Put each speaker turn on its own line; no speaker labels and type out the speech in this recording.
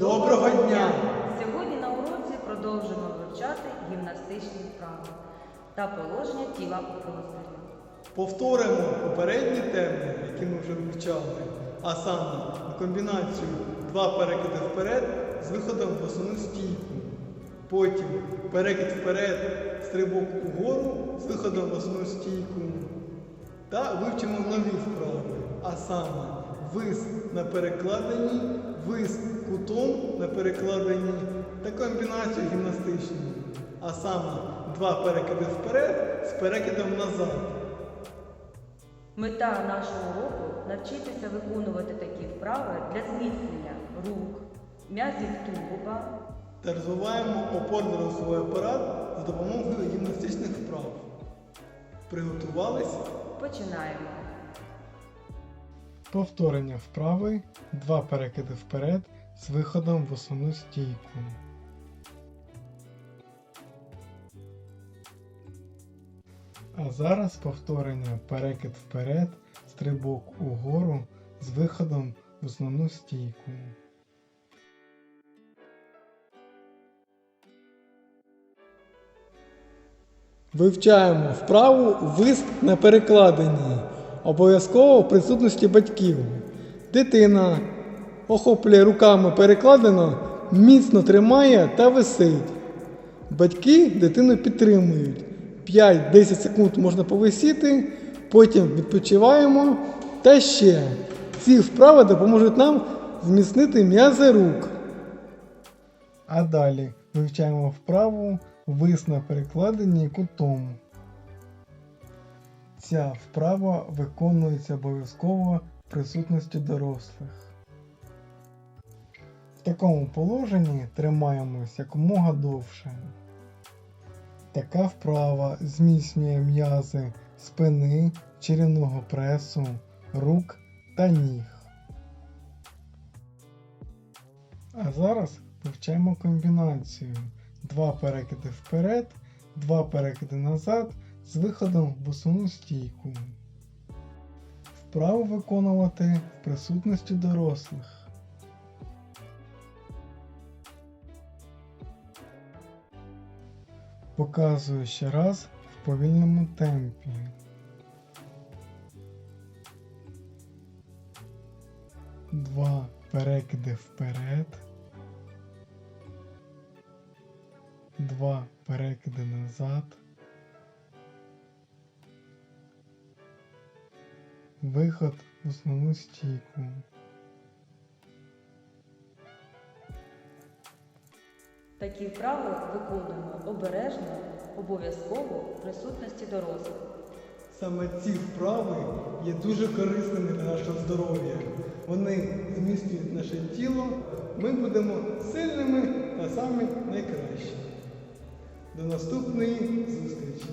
Доброго дня!
Сьогодні на уроці продовжимо вивчати гімнастичні вправи та положення тіла у просторі.
Повторимо попередні теми, які ми вже вивчали, а саме комбінацію два перекиди вперед з виходом в основну стійку. Потім перекид вперед, стрибок угору з виходом в основну стійку. Та вивчимо нові вправи, а саме вис на перекладенні, вис кутом на перекладенні та комбінацію гімнастичну. А саме два перекиди вперед з перекидом назад.
Мета нашого уроку навчитися виконувати такі вправи для зміцнення рук, м'язів тулуба,
та розвиваємо опорно-руховий апарат за допомогою гімнастичних вправ. Приготувались?
Починаємо.
Повторення вправи, два перекиди вперед з виходом в основну стійку. А зараз повторення перекид вперед, стрибок угору з виходом в основну стійку.
Вивчаємо вправу вис на перекладенні. Обов'язково в присутності батьків. Дитина охоплює руками перекладено, міцно тримає та висить. Батьки дитину підтримують. 5-10 секунд можна повисіти, потім відпочиваємо. Та ще ці вправи допоможуть нам зміцнити м'язи рук.
А далі вивчаємо вправу вис на перекладенні кутом. Ця вправа виконується обов'язково в присутності дорослих. В такому положенні тримаємось якомога довше. Така вправа зміцнює м'язи спини, черевного пресу, рук та ніг. А зараз вивчаємо комбінацію. Два перекиди вперед, два перекиди назад з виходом в основну стійку. Вправу виконувати в присутності дорослих. Показую ще раз в повільному темпі. Два перекиди вперед. Два перекиди назад. Виход в основну стійку.
Такі вправи виконуємо обережно, обов'язково в присутності дорослих.
Саме ці вправи є дуже корисними для нашого здоров'я. Вони зміцнюють наше тіло, ми будемо сильними та самі найкращі. До наступної зустрічі!